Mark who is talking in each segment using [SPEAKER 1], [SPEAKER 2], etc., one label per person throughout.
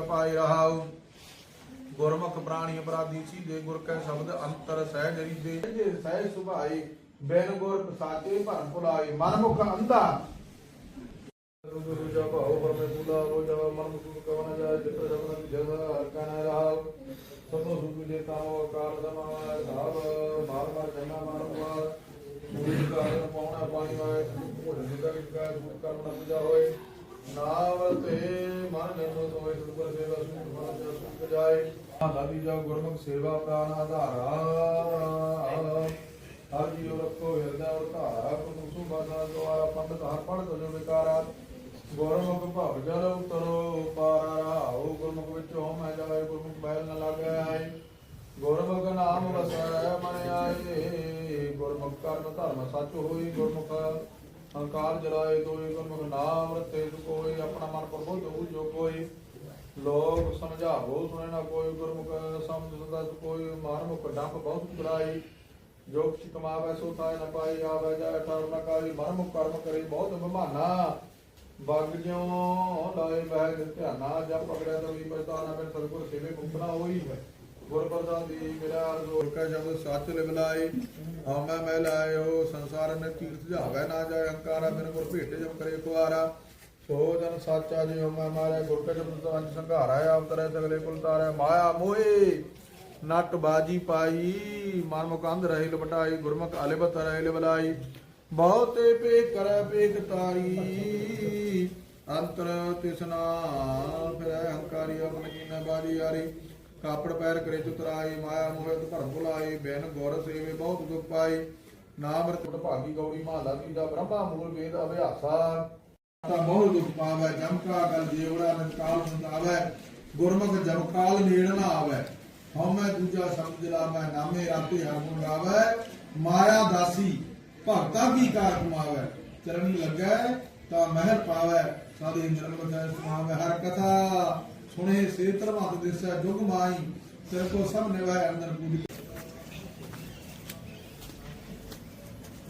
[SPEAKER 1] ਪਾਈ ਰਹਾਉ। ਗੁਰਮੁਖ ਪ੍ਰਾਣੀ ਅਪਰਾਧੀ ਸੀ ਦੇ ਗੁਰ ਕੈ ਸ਼ਬਦ ਅੰਤਰ ਸਹਿਜ ਰੀਦੇ ਜੇ ਸਹਿਜ ਸੁਭਾਈ ਬੈਨ ਗੁਰ ਸਾਚੇ ਭਰਮ ਭੁਲਾਈ ਮਨ ਮੁਖ ਅੰਧਾ। ਗੁਰੂ ਜਾ ਭਾਉ ਪਰਮੇ ਬੁਲਾ ਰੋ ਜਾ ਮਨ ਮੁਖ ਕਵਨ ਜਾ ਜਿਤ ਜਗਨ ਜਗ ਕਨ ਰਹਾਉ। ਸਤੋ ਸੁਖ ਦੇ ਤਾਉ ਕਾਲ ਸਮਾਵਾ ਧਾਵ, ਮਾਰ ਮਾਰ ਜਨਾ ਮਾਰ ਮਾਰ। ਮੂਲ ਕਾਰਨ ਪਾਉਣਾ ਪਾਣੀ ਵਾਏ, ਭੋਜਨ ਜਿਦਾ ਕਿਸਕਾ ਸੁਖ ਕਰਮ ਨ ਪੂਜਾ ਹੋਏ। ਨਾਮ ਤੇ ਮਨ ਹੋਏ ਸਤਿਗੁਰ ਸੇਵਾ ਸੁਖ ਮਨ ਜਾ ਸੁਖ ਜਾਏ ਜਾ ਗੁਰਮੁਖ ਸੇਵਾ ਪ੍ਰਾਨ ਆਧਾਰਾ। ਹਰ ਜੀਉ ਰੱਖੋ ਹਿਰਦਾ ਔਰ ਧਾਰਾ ਕੁਤੁ ਸੁਬਾਨਾ ਦੁਆਰਾ ਪੰਡਤ ਹਰ ਪੜ ਤੋ ਵਿਕਾਰਾ, ਗੁਰਮੁਖ ਭਵ ਜਲ ਉਤਰੋ ਪਾਰਾ ਰਹਾਉ ਗੁਰਮੁਖ ਵਿੱਚ ਹੋ ਮੈਂ ਜਾਏ, ਗੁਰਮੁਖ ਬੈਲ ਨ ਲਾਗੈ ਆਏ। ਗੁਰਮੁਖ ਨਾਮ ਵਸੈ, ਮਨ ਆਏ। ਗੁਰਮੁਖ ਕਰਮ ਧਰਮ ਸੱਚ ਹੋਈ, ਗੁਰਮੁਖ ਹੰਕਾਰ ਜਲਾਏ ਤੋਈ ਗੁਰਮੁਖ ਨਾਮ ਰਤੇ ਕੋਈ ਆਪਣਾ ਮਨ ਪ੍ਰਬੋਧ ਜੋ ਕੋਈ ਲੋਕ ਸਮਝਾਵੋ ਸੁਣੇ ਨਾ ਕੋਈ ਗੁਰਮੁਖ ਸਮਝ ਸਦਾ ਕੋਈ ਮਾਰਮੁਖ ਡੰਬ ਬਹੁਤ ਬੁਰਾਈ ਜੋ ਕਿਛ ਕਮਾਵੇ ਸੋ ਤਾਇ ਨ ਪਾਈ, ਆਵੇ ਜਾਇ ਠਰ ਨ ਕਾਈ ਮਰਮੁਖ ਕਰਮ ਕਰੀ ਬਹੁਤ ਬਹਾਨਾ। ਬਗ ਜਿਉ ਲਾਏ ਬਹਿ ਧਿਆਨਾ ਜਬ ਪਕੜਿਆ ਤਾਂ ਵੀ ਪ੍ਰਤਾਨਾ ਬਿਨ ਸਤਿਗੁਰ ਸੇਵੇ ਮੁਕਨਾ ਹੋਈ ਹੈ। ਗੁਰ ਪ੍ਰਸਾਦ ਦੀ ਮੇਰਾ ਅਰਜ਼ੋ ਕਾ ਸ਼ਬਦ ਸੱਚ ਲਿਵ ਲਾਏ ਹਉਮੈ ਮੈਂ ਲਾਇਓ ਸੰਸਾਰ ਨੇ ਜਾਵੇ ਨਾ ਜਾਏ ਹੰਕਾਰਾ ਬਿਨ ਗੁਰ ਭੇਟੇ ਜਮ ਕਰੇ ਕੁਆਰਾ। ਸੋ ਜਨ ਸਾਚਾ ਜੀ ਹਉਮੈ ਮਾਰੇ ਗੁਰ ਕਾ ਸ਼ਬਦ ਅੰਜ ਸੰਘਾਰਾ ਆਪ ਤਰੇ ਤਗਲੇ ਕੁਲ ਤਾਰੇ, ਮਾਇਆ ਮੋਏ। ਨਟ ਬਾਜੀ ਪਾਈ, ਮਨ ਮੁਕੰਦ ਰਹੇ ਲਪਟਾਈ, ਗੁਰਮੁਖ ਅਲਿਬਤ ਰਹੇ ਲਿਵਲਾਈ ਬਹੁਤੇ ਪੇ ਕਰੈ ਪੇਖ ਤਾਰੀ। ਅੰਤਰ ਤਿਸਨਾ ਫਿਰੈ, ਹੰਕਾਰੀ ਆਪਨ ਕੀਨਾ ਬਾਜੀ ਆਰੀ। ਕਾਪੜ ਪੈਰ ਕਰੇ ਚੁਤਰਾਈ, ਮਾਇਆ ਮੋਹਿ ਭਰਮ ਭੁਲਾਈ, ਬੈਨ ਗੁਰ ਸੇਵੇ ਬਹੁਤ ਦੁਖ ਪਾਈ। ਨਾਮ ਰਤਨ ਭਾਗੀ ਗੌੜੀ ਮਹਲਾ ਤੀਜਾ ਬ੍ਰਹਮਾ ਮੂਲ ਵੇਦ ਅਭਿਆਸਾ। ਤਾਂ ਬਹੁਤ ਦੁਖ ਪਾਵੈ, ਜਮ ਗਲ ਜੀਵੜਾ ਨਿਕਾਲ ਸੰਤਾਵੈ, ਗੁਰਮੁਖ ਜਮ ਨੇੜ ਨਾ ਆਵੈ। ਹਉਮੈ ਦੂਜਾ ਸਮਝ ਲਾ ਨਾਮੇ ਰਾਤੇ ਹਰ ਗਾਵੈ। ਮਾਇਆ ਦਾਸੀ, ਭਗਤਾ ਕੀ ਕਾਰ ਕਮਾਵੈ? ਚਰਣੀ ਲੱਗੈ, ਤਾਂ ਮਹਿਰ ਪਾਵੈ। ਸਾਧੇ ਨਿਰਲ ਬਖੈ ਸੁਣਾਵੈ ਹਰ ਕਥਾ। ਸੁਣੇ ਸੇ ਧਰਮਤ ਦਿਸੈ, ਜੁਗ ਮਾਈ ਤੇਰੇ ਕੋ ਸਭ ਨਿਵਾਇ ਅੰਦਰ ਪੂਰੀ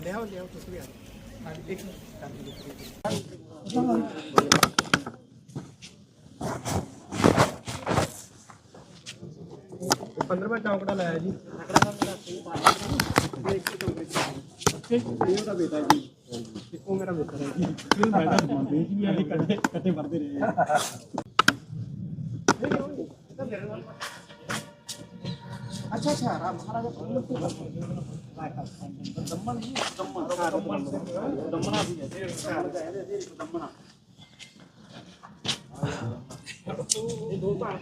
[SPEAKER 2] ਲਿਆਓ ਲਿਆਓ ਤੁਸੀਂ ਵੀ ਆ ਜਾਓ। ਹਾਂਜੀ ਇੱਕ ਮਿੰਟ ਕਰ ਦਿਓ ਇਹ 15ਵਾਂ ਚੌਂਕੜਾ ਲਾਇਆ ਜੀ ਇਹ ਉਹਦਾ ਬੇਟਾ ਜੀ ਇੱਕ ਉਹ ਮੇਰਾ ਮਿੱਤਰ ਹੈ ਜੀ ਇਹ ਬੈਠਾ ਮੰਦੇ ਜੀ ਅਸੀਂ ਕੱਟੇ ਕੱਟੇ ਵਰਦੇ ਰਹੇ ਆ ਅੱਛਾ ਅੱਛਾ ਰਾਮ ਮਹਾਰਾਜਾ ਦਮਨ ਜੀ ਦਮਨ ਦਮਨ ਦਮਨਾ ਵੀ ਹੈ ਦਮਨਾ ਇਹ ਦੋ ਭੈਣ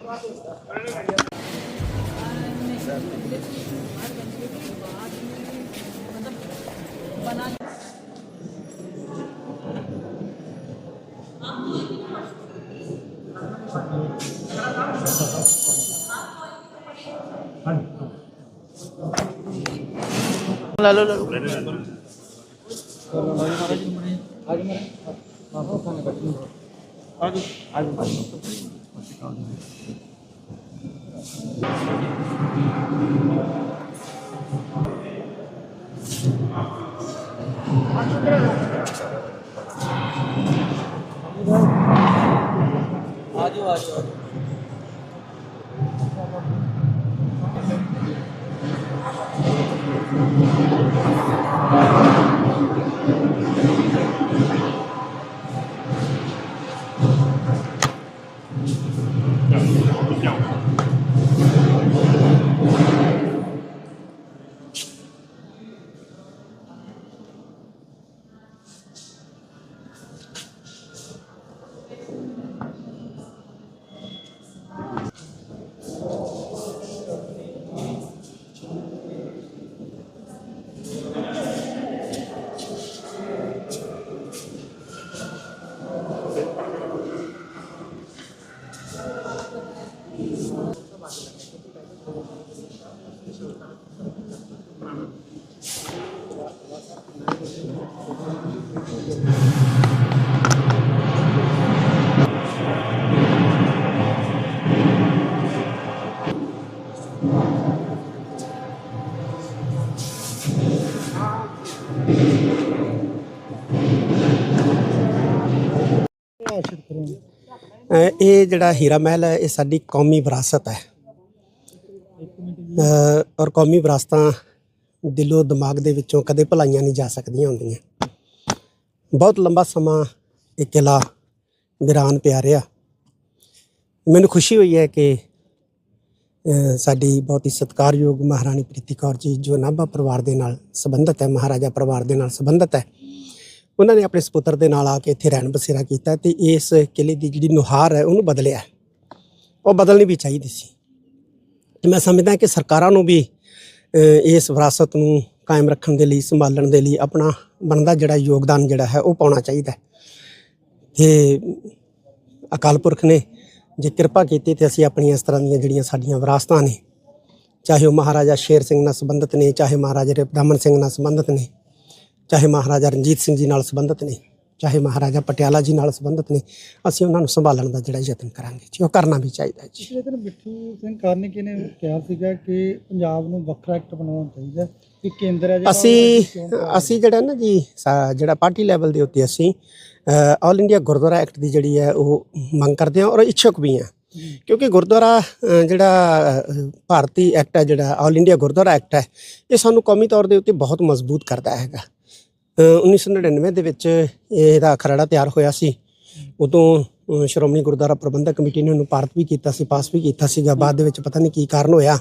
[SPEAKER 3] Lalo, ਇਹ ਜਿਹੜਾ ਹੀਰਾ ਮਹਿਲ ਹੈ ਇਹ ਸਾਡੀ ਕੌਮੀ ਵਿਰਾਸਤ ਹੈ। ਔਰ ਕੌਮੀ ਵਿਰਾਸਤਾਂ ਦਿਲੋਂ ਦਿਮਾਗ ਦੇ ਵਿੱਚੋਂ ਕਦੇ ਭੁਲਾਈਆਂ ਨਹੀਂ ਜਾ ਸਕਦੀਆਂ ਹੁੰਦੀਆਂ। ਬਹੁਤ ਲੰਬਾ ਸਮਾਂ ਇਹ ਕਿਲਾ ਵੀਰਾਨ ਪਿਆ ਰਿਹਾ। ਮੈਨੂੰ ਖੁਸ਼ੀ ਹੋਈ ਹੈ ਕਿ ਸਾਡੀ ਬਹੁਤ ਹੀ ਸਤਿਕਾਰਯੋਗ ਮਹਾਰਾਣੀ ਪ੍ਰੀਤੀ ਕੌਰ ਜੀ, ਜੋ ਨਾਭਾ ਪਰਿਵਾਰ ਦੇ ਨਾਲ ਸੰਬੰਧਿਤ ਹੈ, ਮਹਾਰਾਜਾ ਪਰਿਵਾਰ ਦੇ ਨਾਲ ਸੰਬੰਧਿਤ ਹੈ, ਉਹਨਾਂ ਨੇ ਆਪਣੇ ਸੁਪੁੱਤਰ ਦੇ ਨਾਲ ਆ ਕੇ ਇੱਥੇ ਰਹਿਣ ਬਸੇਰਾ ਕੀਤਾ ਤੇ ਇਸ ਕਿਲੇ ਦੀ ਜਿਹੜੀ ਨੁਹਾਰ ਹੈ, ਉਹਨੂੰ ਬਦਲਿਆ। ਉਹ ਬਦਲਣੀ ਵੀ ਚਾਹੀਦੀ ਸੀ। ਤੇ ਮੈਂ ਸਮਝਦਾ ਕਿ ਸਰਕਾਰਾਂ ਨੂੰ ਵੀ ਇਸ ਵਿਰਾਸਤ ਨੂੰ ਕਾਇਮ ਰੱਖਣ ਦੇ ਲਈ, ਸੰਭਾਲਣ ਦੇ ਲਈ ਆਪਣਾ ਬਣਦਾ ਜਿਹੜਾ ਯੋਗਦਾਨ ਜਿਹੜਾ ਹੈ, ਉਹ ਪਾਉਣਾ ਚਾਹੀਦਾ ਹੈ। ਤੇ ਅਕਾਲ ਪੁਰਖ ਨੇ ਜੇ ਕਿਰਪਾ ਕੀਤੀ ਤੇ ਅਸੀਂ ਆਪਣੀਆਂ ਇਸ ਤਰ੍ਹਾਂ ਦੀਆਂ ਜਿਹੜੀਆਂ ਸਾਡੀਆਂ ਵਿਰਾਸਤਾਂ ਨੇ, ਚਾਹੇ ਉਹ ਮਹਾਰਾਜਾ ਸ਼ੇਰ ਸਿੰਘ ਨਾਲ ਸੰਬੰਧਿਤ ਨੇ, ਚਾਹੇ ਮਹਾਰਾਜਾ ਰਮਨ ਸਿੰਘ ਨਾਲ ਸੰਬੰਧਿਤ ਨੇ, ਚਾਹੇ ਮਹਾਰਾਜਾ ਰਣਜੀਤ ਸਿੰਘ ਜੀ ਨਾਲ ਸੰਬੰਧਿਤ ਨੇ ਚਾਹੇ ਮਹਾਰਾਜਾ ਪਟਿਆਲਾ ਜੀ ਨਾਲ ਸੰਬੰਧਿਤ ਨੇ ਅਸੀਂ ਉਹਨਾਂ ਨੂੰ ਸੰਭਾਲਣ ਦਾ ਜਿਹੜਾ ਯਤਨ ਕਰਾਂਗੇ ਜੀ ਉਹ ਕਰਨਾ ਵੀ ਚਾਹੀਦਾ ਜੀ।
[SPEAKER 2] ਪਿਛਲੇ ਦਿਨ ਮਿੱਠੂ ਸਿੰਘ ਕਾਰਨੀਕੇ ਨੇ ਕਿਹਾ ਸੀਗਾ ਕਿ ਪੰਜਾਬ ਨੂੰ ਵੱਖਰਾ ਐਕਟ ਬਣਾਉਣਾ ਚਾਹੀਦਾ ਕਿ ਕੇਂਦਰ ਹੈ ਜਿਹੜਾ
[SPEAKER 3] ਅਸੀਂ ਅਸੀਂ ਜਿਹੜਾ ਨਾ ਜੀ ਜਿਹੜਾ ਪਾਰਟੀ ਲੈਵਲ ਦੇ ਉੱਤੇ ਅਸੀਂ ਆਲ ਇੰਡੀਆ ਗੁਰਦੁਆਰਾ ਐਕਟ ਦੀ ਜਿਹੜੀ ਹੈ ਉਹ ਮੰਗ ਕਰਦੇ ਹਾਂ ਔਰ ਇੱਛੁਕ ਵੀ ਹਾਂ। ਕਿਉਂਕਿ ਗੁਰਦੁਆਰਾ ਜਿਹੜਾ ਭਾਰਤੀ ਐਕਟ ਹੈ ਜਿਹੜਾ ਆਲ ਇੰਡੀਆ ਗੁਰਦੁਆਰਾ ਐਕਟ ਹੈ ਇਹ ਸਾਨੂੰ ਕੌਮੀ ਤੌਰ ਦੇ ਉੱਤੇ ਬਹੁਤ ਮਜ਼ਬੂਤ ਕਰਦਾ ਹੈਗਾ। 1999 ਦੇ ਵਿੱਚ ਇਹਦਾ ਖਰੜਾ ਤਿਆਰ ਹੋਇਆ ਸੀ। ਉਦੋਂ ਸ਼੍ਰੋਮਣੀ ਗੁਰਦੁਆਰਾ ਪ੍ਰਬੰਧਕ ਕਮੇਟੀ ਨੇ ਉਹਨੂੰ ਭਾਰਤ ਵੀ ਕੀਤਾ ਸੀ ਪਾਸ ਵੀ ਕੀਤਾ ਸੀਗਾ। ਬਾਅਦ ਦੇ ਵਿੱਚ ਪਤਾ ਨਹੀਂ ਕੀ ਕਾਰਨ ਹੋਇਆ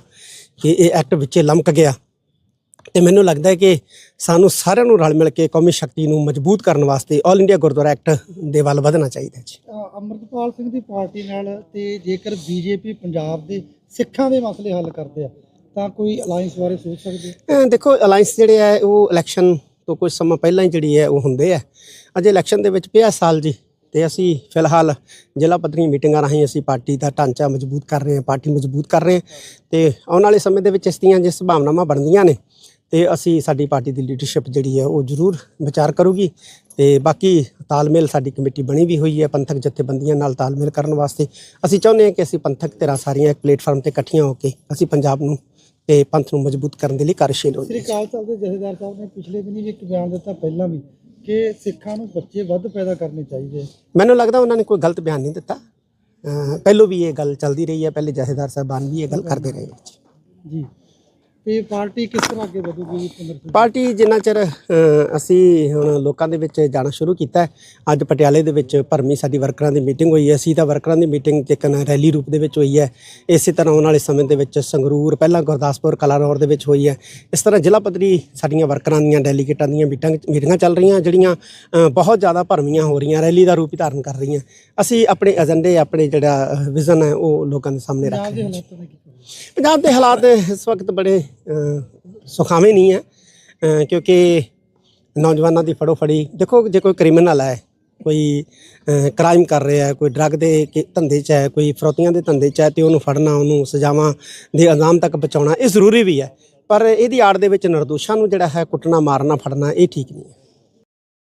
[SPEAKER 3] ਕਿ ਇਹ ਐਕਟ ਵਿੱਚੇ ਲਮਕ ਗਿਆ। ਤੇ ਮੈਨੂੰ ਲੱਗਦਾ ਹੈ ਕਿ ਸਾਨੂੰ ਸਾਰਿਆਂ ਨੂੰ ਰਲ ਮਿਲ ਕੇ ਕੌਮੀ ਸ਼ਕਤੀ ਨੂੰ ਮਜ਼ਬੂਤ ਕਰਨ ਵਾਸਤੇ ਆਲ ਇੰਡੀਆ ਗੁਰਦੁਆਰਾ ਐਕਟ ਦੇ ਵੱਲ ਵਧਣਾ ਚਾਹੀਦਾ ਜੀ।
[SPEAKER 2] ਅੰਮ੍ਰਿਤਪਾਲ ਸਿੰਘ ਦੀ ਪਾਰਟੀ ਨਾਲ ਤੇ ਜੇਕਰ ਬੀਜੇਪੀ ਪੰਜਾਬ ਦੇ ਸਿੱਖਾਂ ਦੇ ਮਸਲੇ ਹੱਲ ਕਰਦੇ ਆ ਤਾਂ ਕੋਈ ਅਲਾਈਅੰਸ ਬਾਰੇ ਸੋਚ ਸਕਦੇ
[SPEAKER 3] ਦੇਖੋ ਅਲਾਈਅੰਸ ਜਿਹੜੇ ਆ ਉਹ ਇਲੈਕਸ਼ਨ ਤੋਂ ਕੁਝ ਸਮਾਂ ਪਹਿਲਾਂ ਹੀ ਜਿਹੜੀ ਹੈ ਉਹ ਹੁੰਦੇ ਆ। ਅਜੇ ਇਲੈਕਸ਼ਨ ਦੇ ਵਿੱਚ ਪਿਆ ਸਾਲ ਜੀ ਤੇ ਅਸੀਂ ਫਿਲਹਾਲ ਜ਼ਿਲ੍ਹਾ ਪੱਧਰੀ ਮੀਟਿੰਗਾਂ ਰਾਹੀਂ ਅਸੀਂ ਪਾਰਟੀ ਦਾ ਢਾਂਚਾ ਮਜ਼ਬੂਤ ਕਰ ਰਹੇ ਹਾਂ, ਪਾਰਟੀ ਮਜ਼ਬੂਤ ਕਰ ਰਹੇ ਹਾਂ ਤੇ ਆਉਣ ਵਾਲੇ ਸਮੇਂ ਦੇ ਵਿੱਚ ਇਸ ਦੀਆਂ ਜੇ ਸੰਭਾਵਨਾਵਾਂ ਬਣਦੀਆਂ ਨੇ ਤੇ ਅਸੀਂ ਸਾਡੀ ਪਾਰਟੀ ਦੀ ਲੀਡਰਸ਼ਿਪ ਜਿਹੜੀ ਹੈ ਉਹ ਜ਼ਰੂਰ ਵਿਚਾਰ ਕਰੂਗੀ ਤੇ ਬਾਕੀ ਤਾਲਮੇਲ ਸਾਡੀ ਕਮੇਟੀ ਬਣੀ ਵੀ ਹੋਈ ਹੈ ਪੰਥਕ ਜਥੇਬੰਦੀਆਂ ਨਾਲ ਤਾਲਮੇਲ ਕਰਨ ਵਾਸਤੇ। ਅਸੀਂ ਚਾਹੁੰਦੇ ਹਾਂ ਕਿ ਅਸੀਂ ਪੰਥਕ ਧਿਰਾਂ ਸਾਰੀਆਂ ਇੱਕ ਪਲੇਟਫਾਰਮ ਤੇ ਇਕੱਠੀਆਂ ਹੋ ਕੇ ਅਸੀਂ ਪੰਜਾਬ ਨੂੰ ਤੇ ਪੰਥ ਨੂੰ ਮਜ਼ਬੂਤ ਕਰਨ ਦੇ ਲਈ ਕਾਰਜਸ਼ੀਲ
[SPEAKER 2] ਸ੍ਰੀ
[SPEAKER 3] ਹੋਈਏ
[SPEAKER 2] ਅਕਾਲ ਤਖਤ ਦੇ ਜਥੇਦਾਰ ਸਾਹਿਬ ਨੇ ਪਿਛਲੇ ਦਿਨੀ ਵੀ ਇੱਕ ਬਿਆਨ ਦਿੱਤਾ ਪਹਿਲਾਂ ਵੀ ਕਿ ਸਿੱਖਾਂ ਨੂੰ ਬੱਚੇ ਵੱਧ ਪੈਦਾ ਕਰਨੇ ਚਾਹੀਦੇ।
[SPEAKER 3] ਮੈਨੂੰ ਲੱਗਦਾ ਉਹਨਾਂ ਨੇ ਕੋਈ ਗਲਤ ਬਿਆਨ ਨਹੀਂ ਦਿੱਤਾ। ਪਹਿਲੋਂ ਵੀ ਇਹ ਗੱਲ ਚੱਲਦੀ ਰਹੀ ਹੈ ਪਹਿਲੇ ਜਥੇਦਾਰ ਸਾਹਿਬਾਨ ਵੀ ਇਹ ਗੱਲ ਕਰਦੇ ਰਹੇ।
[SPEAKER 2] ਜੀ। ਤੇ ਪਾਰਟੀ ਕਿਸ ਤਰ੍ਹਾਂ ਅੱਗੇ ਵਧੂਗੀ ਪੰਦਰ
[SPEAKER 3] ਪਾਰਟੀ ਜਿੰਨਾ ਚਿਰ ਅਸੀਂ ਹੁਣ ਲੋਕਾਂ ਦੇ ਵਿੱਚ ਜਾਣਾ ਸ਼ੁਰੂ ਕੀਤਾ ਹੈ ਅੱਜ ਪਟਿਆਲੇ ਦੇ ਵਿੱਚ ਭਰਮੀ ਸਾਡੀ ਵਰਕਰਾਂ ਦੀ ਮੀਟਿੰਗ ਹੋਈ ਹੈ ਅਸੀਂ ਤਾਂ ਵਰਕਰਾਂ ਦੀ ਮੀਟਿੰਗ ਜੇਕਨ ਰੈਲੀ ਰੂਪ ਦੇ ਵਿੱਚ ਹੋਈ ਹੈ ਇਸੇ ਤਰ੍ਹਾਂ ਆਉਣ ਵਾਲੇ ਸਮੇਂ ਦੇ ਵਿੱਚ ਸੰਗਰੂਰ ਪਹਿਲਾਂ ਗੁਰਦਾਸਪੁਰ ਕਲਾਨੌਰ ਦੇ ਵਿੱਚ ਹੋਈ ਹੈ ਇਸ ਤਰ੍ਹਾਂ ਜ਼ਿਲ੍ਹਾ ਪੱਧਰੀ ਸਾਡੀਆਂ ਵਰਕਰਾਂ ਦੀਆਂ ਡੈਲੀਗੇਟਾਂ ਦੀਆਂ ਮੀਟਿੰਗ ਮੀਟਿੰਗਾਂ ਚੱਲ ਰਹੀਆਂ ਜਿਹੜੀਆਂ ਬਹੁਤ ਜ਼ਿਆਦਾ ਭਰਮੀਆਂ ਹੋ ਰਹੀਆਂ ਰੈਲੀ ਦਾ ਰੂਪ ਹੀ ਧਾਰਨ ਕਰ ਰਹੀਆਂ ਅਸੀਂ ਆਪਣੇ ਏਜੰਡੇ ਆਪਣੇ ਜਿਹੜਾ ਵਿਜ਼ਨ ਹੈ ਉਹ ਲੋਕਾਂ ਦੇ ਸਾਹਮਣੇ ਰੱਖ
[SPEAKER 2] ਪੰਜਾਬ
[SPEAKER 3] ਰਹੇ
[SPEAKER 2] ਦੇ
[SPEAKER 3] ਹਾਂ
[SPEAKER 2] ਹਾਲਾਤਾਂ ਦਾ ਕੀ ਕਹੋਗੇ?
[SPEAKER 3] ਪੰਜਾਬ ਦੇ ਹਾਲਾਤ ਇਸ ਵਕਤ ਬੜੇ ਸੁਖਾਵੇਂ ਨਹੀਂ ਹੈ ਕਿਉਂਕਿ ਨੌਜਵਾਨਾਂ ਦੀ ਫੜੋ ਫੜੀ ਦੇਖੋ ਜੇ ਕੋਈ ਕ੍ਰਿਮੀਨਲ ਹੈ, ਕੋਈ ਕ੍ਰਾਈਮ ਕਰ ਰਿਹਾ ਹੈ, ਕੋਈ ਡਰੱਗ ਦੇ ਕੇ ਧੰਦੇ 'ਚ ਹੈ, ਕੋਈ ਫਰੋਤੀਆਂ ਦੇ ਧੰਦੇ 'ਚ ਹੈ ਤੇ ਉਹਨੂੰ ਫੜਨਾ, ਉਹਨੂੰ ਸਜ਼ਾਵਾਂ ਦੇ ਇਲਜ਼ਾਮ ਤੱਕ ਪਹੁੰਚਾਉਣਾ ਇਹ ਜ਼ਰੂਰੀ ਵੀ ਹੈ, ਪਰ ਇਹਦੀ ਆੜ ਦੇ ਵਿੱਚ ਨਿਰਦੋਸ਼ਾਂ ਨੂੰ ਜਿਹੜਾ ਹੈ ਕੁੱਟਣਾ, ਮਾਰਨਾ, ਫੜਨਾ ਇਹ ਠੀਕ ਨਹੀਂ ਹੈ।